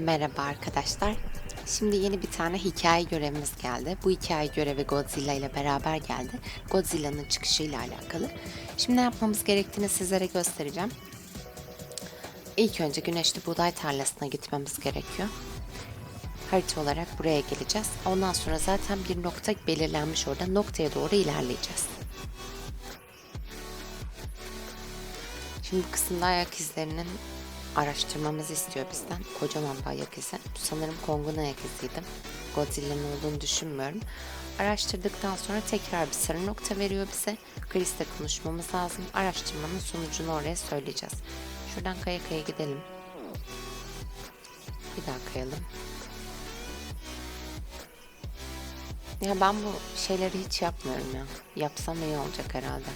Merhaba arkadaşlar. Şimdi yeni bir tane hikaye görevimiz geldi. Bu hikaye görevi Godzilla ile beraber geldi. Godzilla'nın çıkışıyla alakalı. Şimdi ne yapmamız gerektiğini sizlere göstereceğim. İlk önce güneşli buğday tarlasına gitmemiz gerekiyor. Harita olarak buraya geleceğiz. Ondan sonra zaten bir nokta belirlenmiş orada. Noktaya doğru ilerleyeceğiz. Şimdi bu kısımda ayak izlerinin araştırmamızı istiyor bizden. Kocaman bir ayak izi. Sanırım Kong'un ayak iziydi. Godzilla'nın olduğunu düşünmüyorum. Araştırdıktan sonra tekrar bir sarı nokta veriyor bize. Chris'le konuşmamız lazım. Araştırmanın sonucunu oraya söyleyeceğiz. Şuradan kaya kaya gidelim. Bir daha kayalım. Ya ben bu şeyleri hiç yapmıyorum ya. Yapsam iyi olacak herhalde.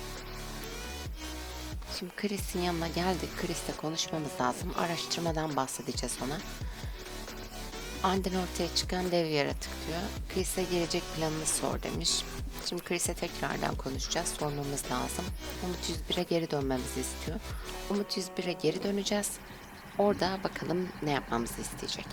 Şimdi Chris'in yanına geldik. Chris'le konuşmamız lazım. Araştırmadan bahsedeceğiz ona. Aniden ortaya çıkan dev yaratık diyor. Chris'e gelecek planını sor demiş. Şimdi Chris'e tekrardan konuşacağız. Sormamız lazım. Umut 101'e geri dönmemizi istiyor. Umut 101'e geri döneceğiz. Orada bakalım ne yapmamızı isteyecek.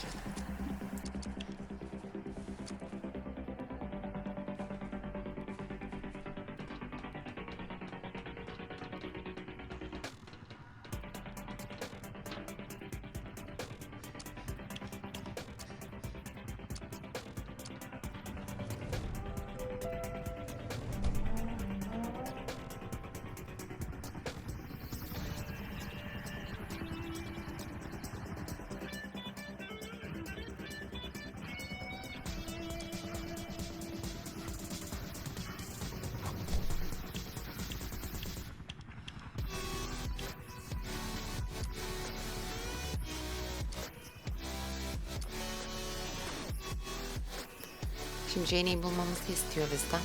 Şimdi Janie'yi bulmamızı istiyor bizden.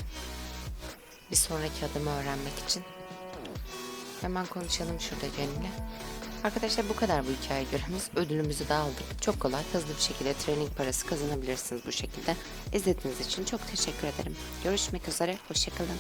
Bir sonraki adımı öğrenmek için. Hemen konuşalım şurada Jenny'le. Arkadaşlar bu kadar bu hikaye görevimiz. Ödülümüzü de aldık. Çok kolay, hızlı bir şekilde training parası kazanabilirsiniz bu şekilde. İzlediğiniz için çok teşekkür ederim. Görüşmek üzere, hoşçakalın.